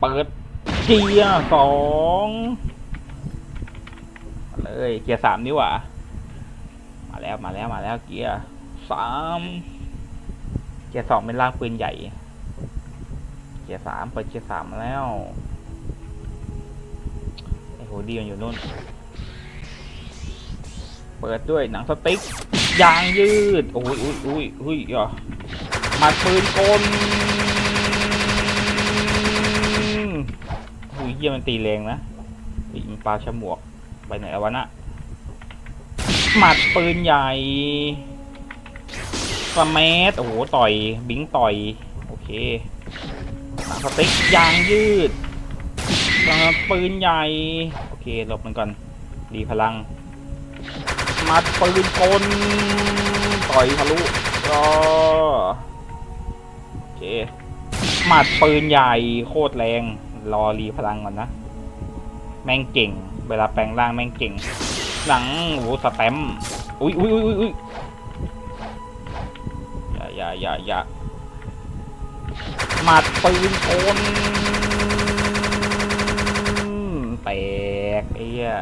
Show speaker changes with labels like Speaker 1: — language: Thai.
Speaker 1: เปิดเกียร์สองมาเลยเกียร์สามนี่หว่ามาแล้วมาแล้วมาแล้วเกียร์สามเกียร์สองเป็นล่างปืนใหญ่ เกียร์สามเปิดเกียร์สามแล้วไอ้โหดีมันอยู่นู่น เปิดด้วยหนังสติ๊กยางยืด โอ้ยอุ้ยอุ้ยอุ้ยอะ หมัดปืนกลอุ้ยเยี่ยมันตีแรงนะอีมันปลาฉมวก ไปไหนวะนะหมัดปืนใหญ่สแมัโอ้โห ต่อย บิงต่อย โอเคสติ๊กยางยืดปืนใหญ่ โอเคหลบมันก่อน ดีพลัง มัดปืนกล ต่อยทะลุก็โอ เคหมัดปืนใหญ่โคตรแรง รอรีพลังก่อนนะ แม่งเก่ง เวลาแปลงร่างแม่งเก่ง หลังโอ้โหสแตมอุ้ยอุ้ยอุ้ยอุ้ยอย่าอย่าอย่าอย่าหมัดปืนกลแตกไอ้เหี้ย